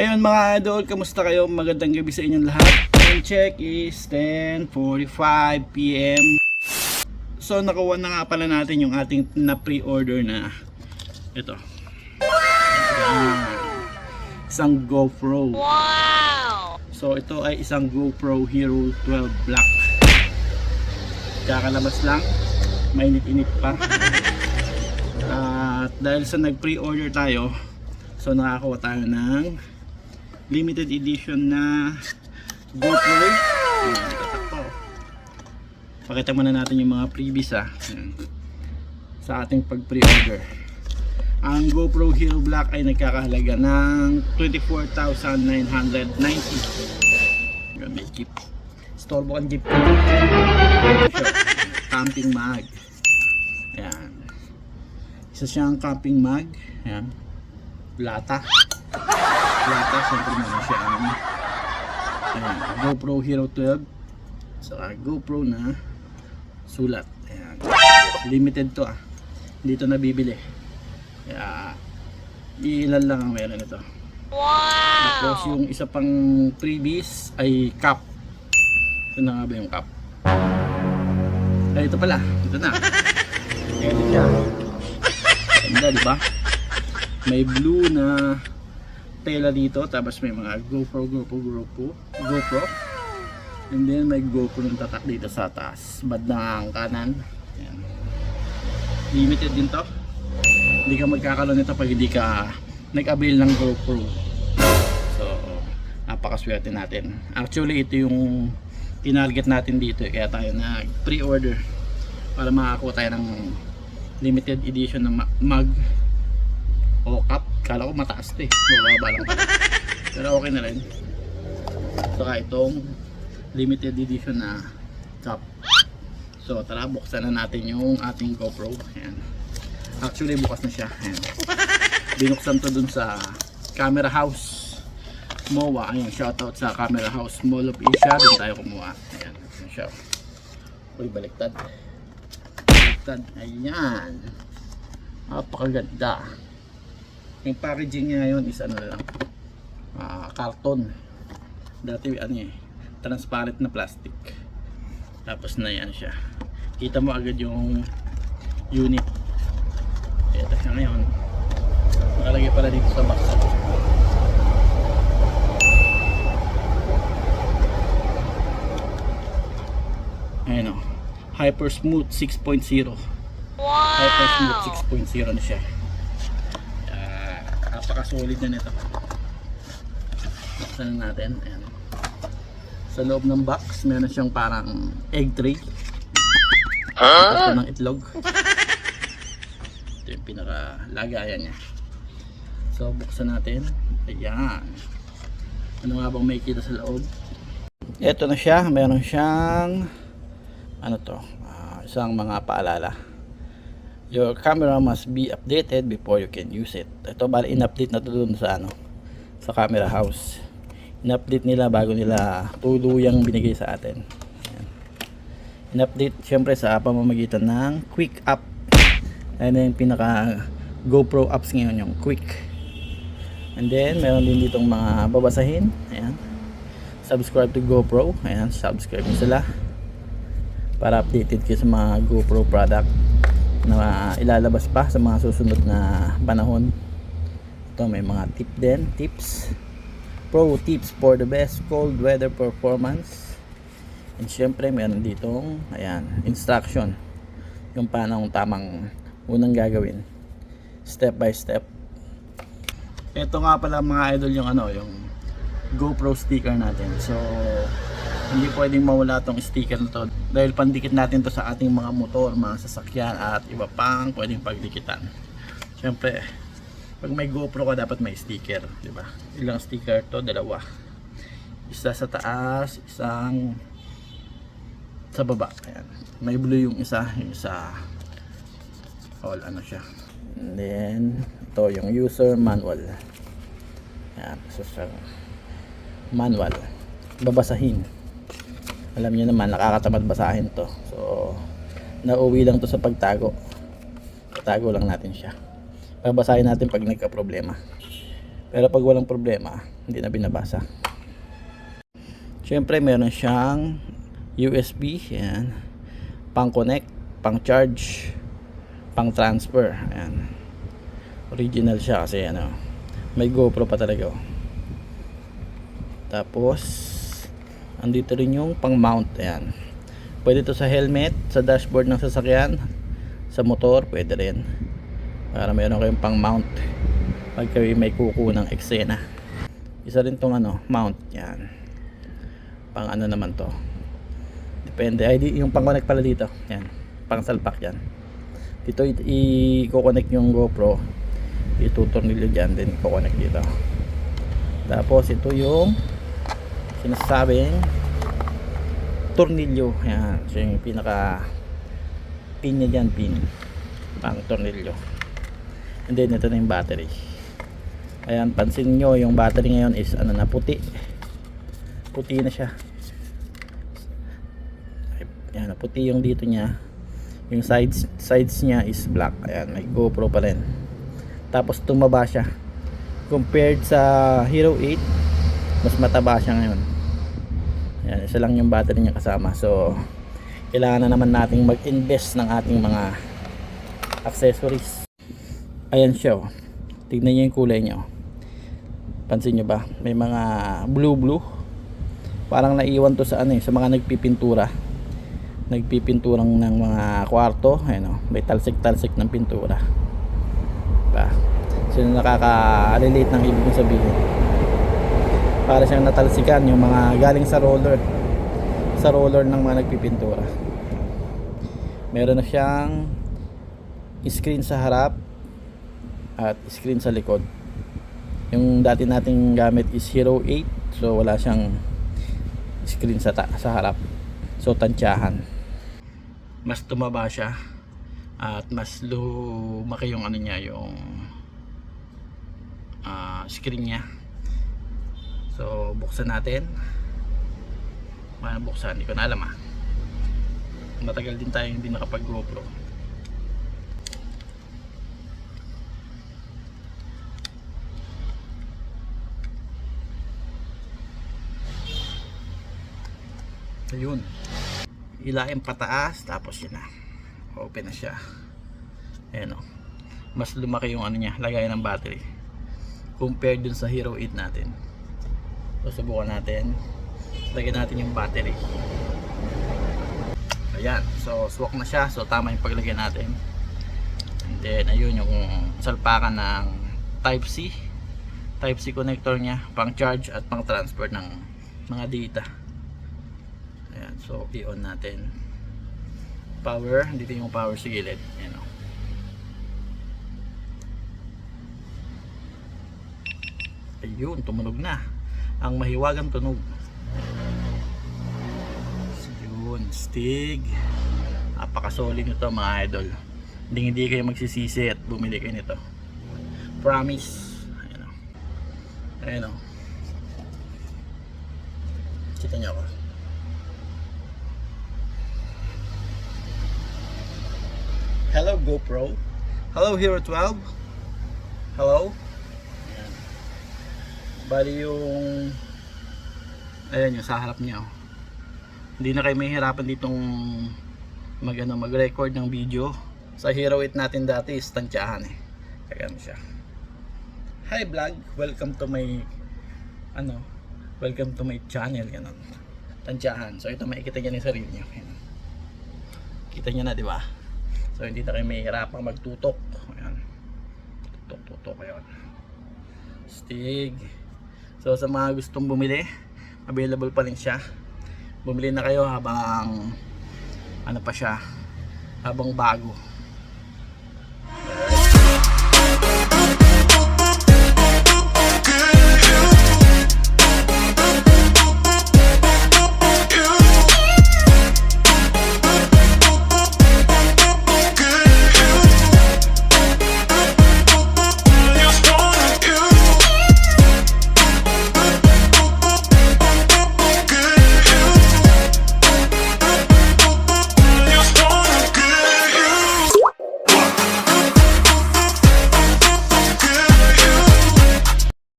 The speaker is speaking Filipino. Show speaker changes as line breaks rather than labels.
Ayun mga idol, kamusta kayo? Magandang gabi sa inyong lahat. Time check is 10.45 p.m. So nakuha na nga pala natin yung ating na pre-order na ito. Yan. Isang GoPro.
Wow!
So ito ay isang GoPro Hero 12 Black. Kakalabas lang. Mainit-init pa. At dahil sa nag-pre-order tayo, so nakakuha tayo ng limited edition na GoPro. Pakita muna natin yung mga freebies ah. Sa ating pag-pre-order. Ang GoPro Hero Black ay nagkakahalaga ng 24,990. Yun, may jeep. Storbo ang jeep ko. Camping mag. Ayan. Isa siyang camping mag. Ayan. Lata. Lata. Siyempre naman siya. Ayan. Ayan. GoPro Hero 12. Saka GoPro na sulat. Ayan. Limited to ah. Hindi to nabibili. Kaya ilan lang ang meron ito. Tapos
Wow!
yung isa pang freebies ay cup. Ito na nga ba yung cup? Ay, ito pala. Ito na. Ayan siya. Ganda, di ba? May blue na tela dito. Tapos may mga GoPro, GoPro, GoPro. GoPro. And then may GoPro ng tatak dito sa taas. Bad na ang kanan. Ayan. Limited din to. Hindi ka magkakaroon nito pag hindi ka nag-avail ng GoPro. So, napakaswerte natin. Actually, ito yung tinarget natin dito. eh. Kaya tayo nag pre-order para makakuha tayo ng limited edition na mug o cup. Kala ko mataas ito eh. Mababa lang. Pero okay na rin. Saka itong limited edition na cup. So, tara, buksan na natin yung ating GoPro. Ayan. Actually, bukas na siya. Ayan. Binuksan to dun sa camera house. MOA. Ayan, shoutout sa camera house Mall of Asia. Doon tayo kumuha. Ayan. Ayan siya. Uy, baliktad. Baliktad. Ayan. Napakaganda. Yung packaging niya ngayon is ano lang. ah, karton. Dati ano eh. Transparent na plastic. Tapos na yan siya. Kita mo agad yung unit. Ito siya ngayon. Nakalagay pala dito sa box. Ayan o. Hyper Smooth 6.0. Hyper Smooth
Wow!
6.0 na siya. Uh, napaka-solid na nito. Buksan na natin. Ayan. Sa loob ng box, meron siyang parang egg tray. Huh? ng itlog. Ito yung pinaka-lagayan niya. So, buksan natin. Ayan. Ano nga bang may kita sa loob? Ito na siya. Meron siyang ano to? ah, isang mga paalala. Your camera must be updated before you can use it. Ito bali in-update na to dun sa ano sa camera house. In-update nila bago nila tuluyang binigay sa atin. In-update syempre sa pamamagitan ng Quick App. Ayan na yung pinaka GoPro apps ngayon yung Quick. And then meron din ditong mga babasahin. Ayan. Subscribe to GoPro. Ayan, subscribe mo sila para updated kayo sa mga GoPro product na ilalabas pa sa mga susunod na panahon. Ito may mga tip din tips. Pro tips for the best cold weather performance. And syempre meron ditong ayan instruction. Yung paano ang tamang unang gagawin. Step by step. Ito nga pala mga idol yung ano yung GoPro sticker natin. So hindi pwedeng mawala tong sticker na to. Dahil pandikit natin to sa ating mga motor, mga sasakyan at iba pang pwedeng pagdikitan. Syempre pag may GoPro ka dapat may sticker di ba? Ilang sticker to? Dalawa. Isa sa taas isang sa baba. Ayan. May blue yung isa yung isa. All ano siya. And then ito yung user manual. Ayan. So manual. Babasahin alam niyo naman nakakatamad basahin to so nauwi lang to sa pagtago tago lang natin siya babasahin natin pag nagka problema Pero pag walang problema, hindi na binabasa. Siyempre, meron siyang USB, yan. Pang connect, pang charge, pang transfer. Ayan. Original siya kasi ano, may GoPro pa talaga. oh. Tapos, andito rin yung pang mount. Ayan. Pwede to sa helmet, sa dashboard ng sasakyan, sa motor, pwede rin. Para meron kayong pang mount pag kayo may kuku ng eksena. Isa rin tong ano, mount. Yan. Pang ano naman to. Depende. Ay, di, yung pang connect pala dito. Yan. Pang salpak yan. Dito i-connect yung GoPro. Itutornilyo dyan. Then i-connect dito. Tapos ito yung sinasabing tornilyo. Yan. So yung pinaka pin niya dyan. Pin. Pang tornilyo. And then ito na yung battery. Ayan, pansin nyo yung battery ngayon is ano na puti. Puti na siya. Ayan, puti yung dito niya. Yung sides sides niya is black. Ayan, may GoPro pa rin. Tapos tumaba siya. Compared sa Hero 8, mas mataba siya ngayon. Ayan, isa lang yung battery niya kasama. So, kailangan na naman nating mag-invest ng ating mga accessories. Ayan siya. oh. Tignan niyo yung kulay niya. oh. Pansin niyo ba? May mga blue blue. Parang naiwan to sa ano eh, sa mga nagpipintura. Nagpipinturang ng mga kwarto, ayun oh, may talsik-talsik ng pintura. Ba. Sino nakaka-relate ng ibig sabihin? Para siyang natalsikan yung mga galing sa roller. Sa roller ng mga nagpipintura. Meron na siyang screen sa harap at screen sa likod yung dati nating gamit is Hero 8 so wala siyang screen sa, ta- sa harap so tansyahan mas tumaba siya at mas lumaki yung ano niya yung ah, screen niya so buksan natin paano buksan hindi ko na alam ah matagal din tayo hindi nakapag GoPro Ayun. Ilaim pataas tapos yun na. Open na siya. Ayan o. Mas lumaki yung ano niya, lagay ng battery. Compared dun sa Hero 8 natin. So subukan natin. Lagyan natin yung battery. Ayan. So swak na siya. So tama yung paglagay natin. And then ayun yung salpakan ng Type C. Type C connector niya. Pang charge at pang transfer ng mga data. Ayan, so i-on natin. Power, dito yung power sa gilid. Ayan o. Ayun, tumunog na. Ang mahiwagang tunog. Yun, stig. Napakasolid nito mga idol. Hindi hindi kayo magsisisi at bumili kayo nito. Promise. Ayan o. Ayan o. Kita niyo ako. Hello GoPro. Hello Hero 12. Hello. Bali yung ayan yung sa harap niya. oh. Hindi na kayo mahihirapan ditong mag ano, mag-record ng video. Sa Hero 8 natin dati is tansyahan eh. Kaya ano siya. Hi vlog, welcome to my ano, welcome to my channel ganun. Tansyahan. So ito makikita niya yung sarili niyo. Ayan. Kita niyo na, di ba? So hindi na kayo mahihirapang magtutok. Ayan. Tutok, tutok ayan. Stig. So sa mga gustong bumili, available pa rin siya. Bumili na kayo habang ano pa siya, habang bago.